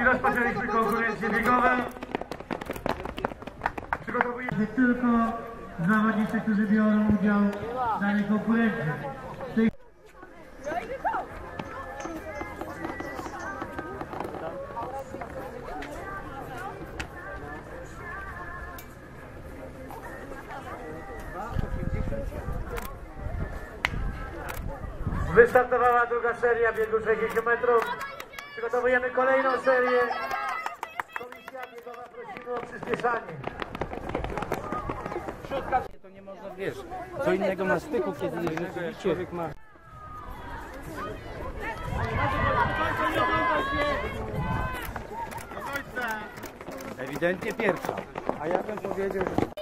I rozpoczęliśmy konkurencje biegowe. Przygotowujemy tylko zawodnicy, którzy biorą udział w danej konkurencji. Wystartowała druga seria biegu 60 metrów. Przygotowujemy kolejną serię. Komisja biegowa prosimy o przyspieszanie. To nie można, wiesz, co innego na styku, kiedy rzeczywiście człowiek ma... Ewidentnie pierwsza. A ja bym powiedział, że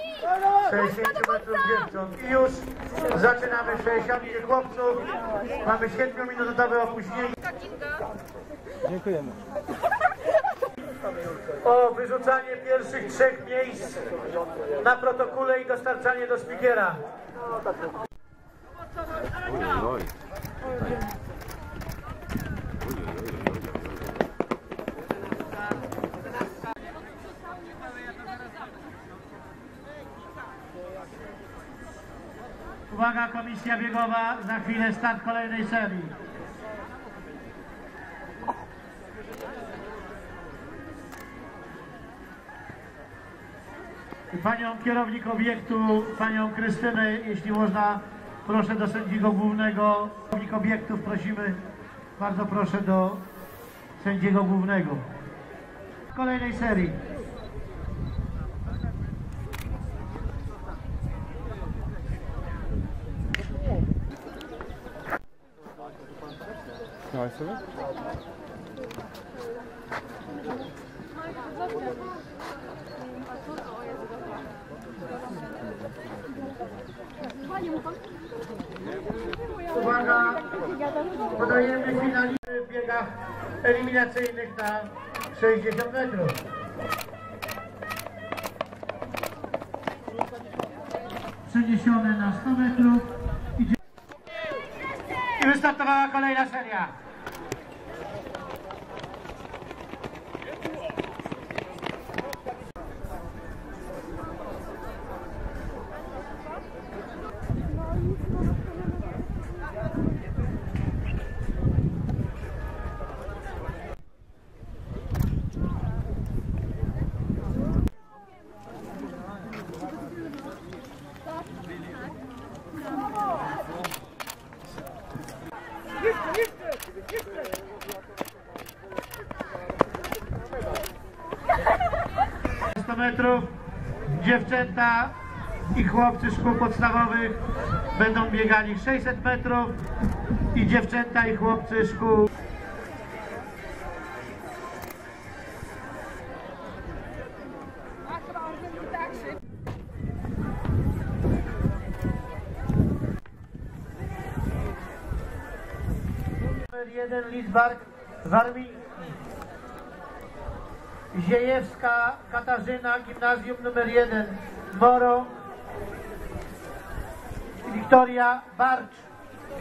60 metrów dziewcząt. I już zaczynamy 60 chłopców. Mamy 7-minutowe opóźnienie. dziękujemy. O wyrzucanie pierwszych trzech miejsc na protokole i dostarczanie do spikiera. Uwaga, komisja biegowa, za chwilę start kolejnej serii. Panią kierownik obiektu, panią Krystynę, jeśli można, proszę do sędziego głównego. Kierownik obiektów prosimy, bardzo proszę do sędziego głównego. Kolejnej serii. Dawaj sobie. Uwaga, podajemy finalisty w biegach eliminacyjnych na 60 metrów. Przeniesione na 100 metrów. I wystartowała kolejna seria. Sto metrów. Dziewczęta i chłopcy szkół podstawowych będą biegali 600 metrów i dziewczęta i chłopcy szkół. Numer 1 Lidzbark z Armii Ziejewska Katarzyna, gimnazjum numer 1 Moro. Wiktoria Barcz,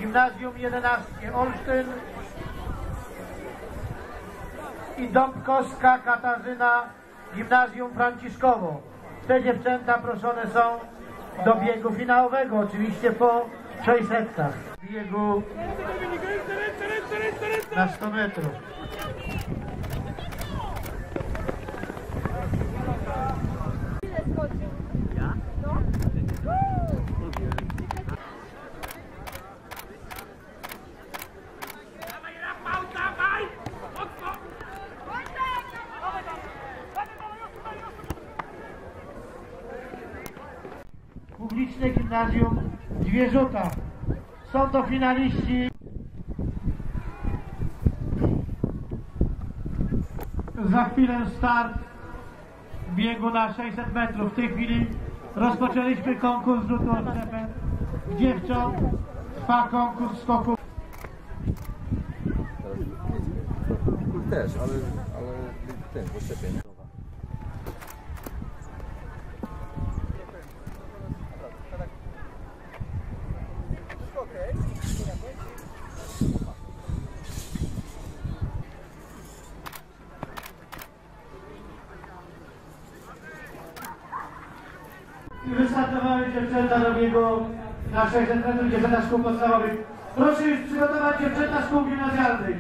gimnazjum 11 Olsztyn. I Dąbkowska Katarzyna, gimnazjum Franciszkowo. Te dziewczęta proszone są do biegu finałowego, oczywiście po 600. Biegu na 100 metrów. Publiczne Gimnazjum Zwierzuta. Są to finaliści. Za chwilę start biegu na 600 metrów. W tej chwili rozpoczęliśmy konkurs rzutu odczepem dziewcząt. Trwa konkurs skoków. Też, ale, ale ten, bo szczepień. drugiego naszych centralnych dziewczęta szkół podstawowych. Proszę już przygotować dziewczęta szkół gimnazjalnych.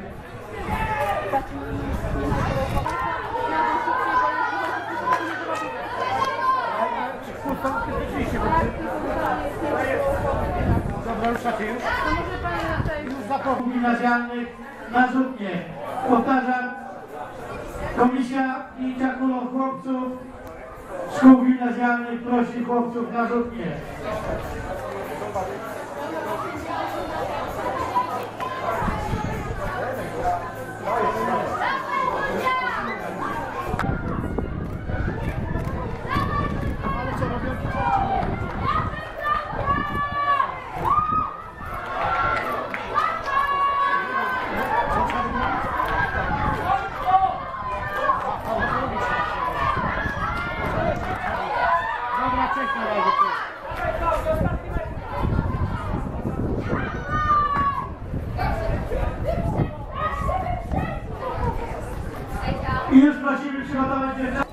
Dobra, ruszacie już? Zakładów gimnazjalnych na Żupnie. Powtarzam, Komisja Kulą Chłopców Szkół Gimnazjalnych prosi chłopców na Żupnie. Prosimy przygotować dziewczęta.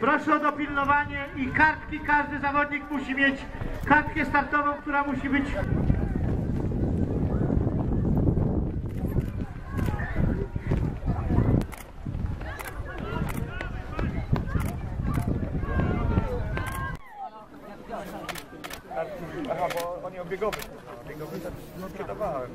Proszę o dopilnowanie i kartki. Każdy zawodnik musi mieć kartkę startową, która musi być biegowy. Biegowy też sprzedawałem.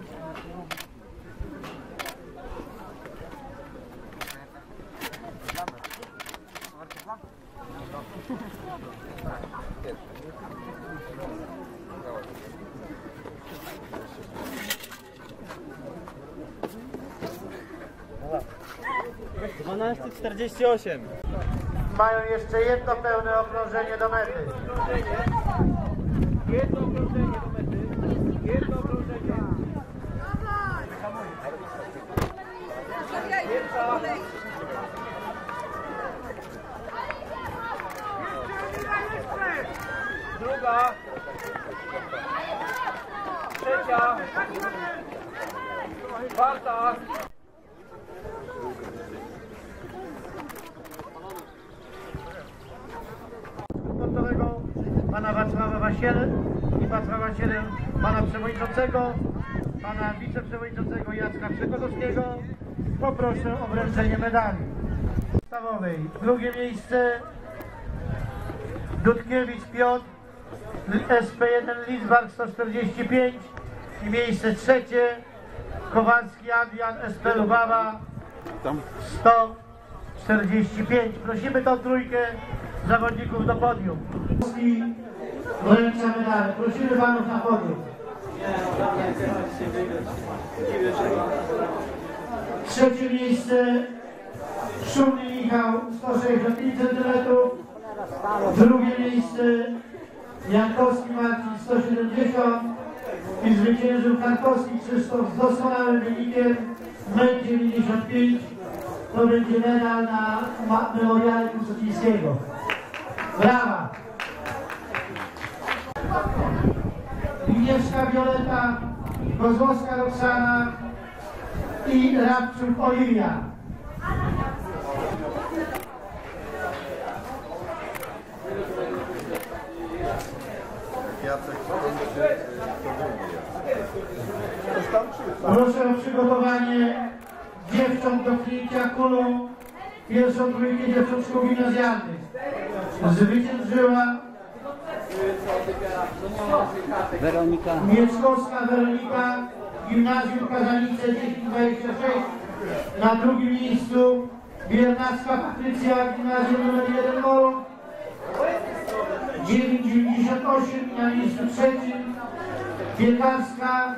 mają jeszcze jedno pełne okrążenie do mety. Jedno okrążenie do mety. Jedno okrążenie. Druga. Trzecia. Czwarta. sportowego pana Wacława Wasiele i Wacława Wasiele pana przewodniczącego, pana wiceprzewodniczącego Jacka Przekotowskiego. Poproszę o wręczenie medali podstawowej. Drugie miejsce Dudkiewicz Piotr SP1 Lidzbark 145 i miejsce trzecie Kowalski Adrian SP Lubawa 145. Prosimy tą trójkę zawodników do podium. I wręcza medale. Prosimy panów na podium. Trzecie miejsce Szumny Michał 165 cm. Drugie miejsce Jankowski Marcin 170 i zwyciężył Karkowski Krzysztof z doskonałym wynikiem 1,95 to będzie medal na memoriale Kusocińskiego. Brawa! Agnieszka Wioleta, Kozłowska Roxana i Rabczuk Oliwia. Proszę o przygotowanie dziewcząt do klikcia kulą pierwszą trójkę dziewcząt szkół gimnazjalnych. Zwyciężyła Weronika. Mieczkowska Weronika, Gimnazjum Kazanice 1026. Na drugim miejscu Biernacka Patrycja, Gimnazjum nr 1 Molon. 58 na miejscu trzecim. Wielkanska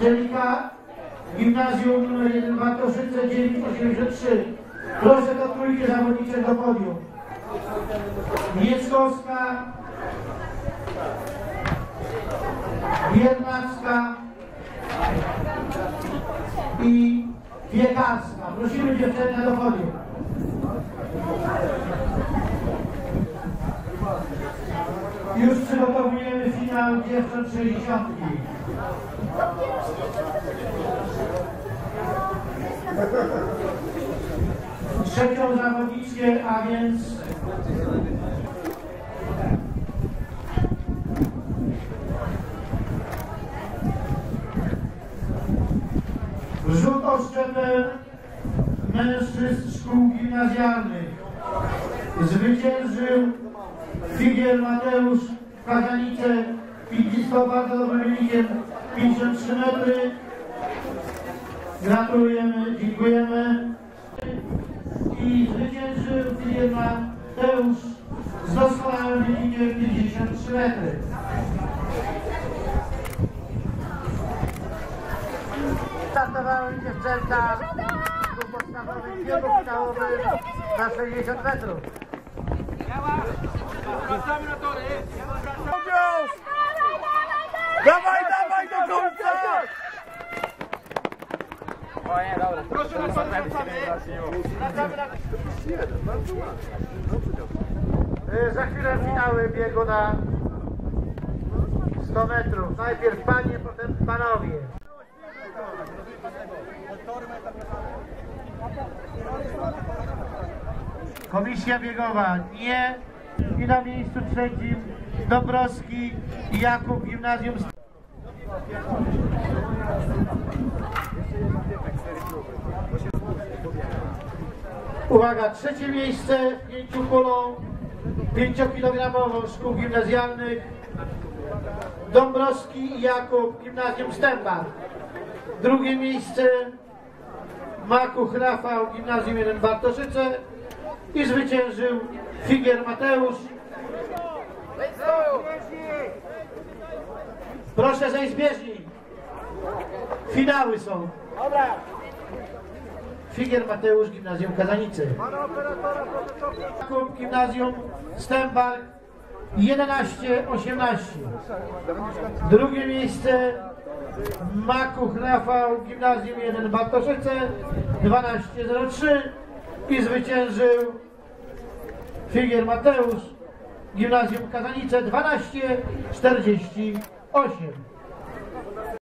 Dzielika Gimnazjum nr 1 Bartoszyce 983. Proszę do trójki zawodniczej do podium. Mieckowska Biernacka i Wiekarska. Prosimy dziewczynę do podium. Przygotowujemy finał dziewcząt 60. Trzecią zawodniczkę, a więc rzut oszczepem mężczyzn szkół gimnazjalnych. Zwyciężył Figiel Mateusz Kazanice 5 listopada dobrym wynikiem 53 metry. Gratulujemy, dziękujemy. I zwyciężył Figiel Mateusz z doskonałym wynikiem 53 metry. Startowały dziewczęta w podstawowych finałowych na 60 metrów. Dawaj, dawaj do końca! Proszę na Y, Za chwilę finały biegu na 100 metrów. Najpierw panie, potem panowie. Komisja biegowa nie. I na miejscu trzecim Dąbrowski i Jakub Gimnazjum. Uwaga, trzecie miejsce w pięciu kulą 5-kilogramową szkół gimnazjalnych Dąbrowski i Jakub Gimnazjum Stępa. Drugie miejsce Makuch Rafał Gimnazjum 1 Bartoszyce i zwyciężył Figier Mateusz. Proszę zejść z bieżni. Finały są. Figier Mateusz Gimnazjum Kazanice. Jakub Gimnazjum Stębak 11-18. Drugie miejsce Makuch Rafał Gimnazjum 1 Bartoszyce 12-03 i zwyciężył Figier Mateusz Gimnazjum Kazanice 12-48.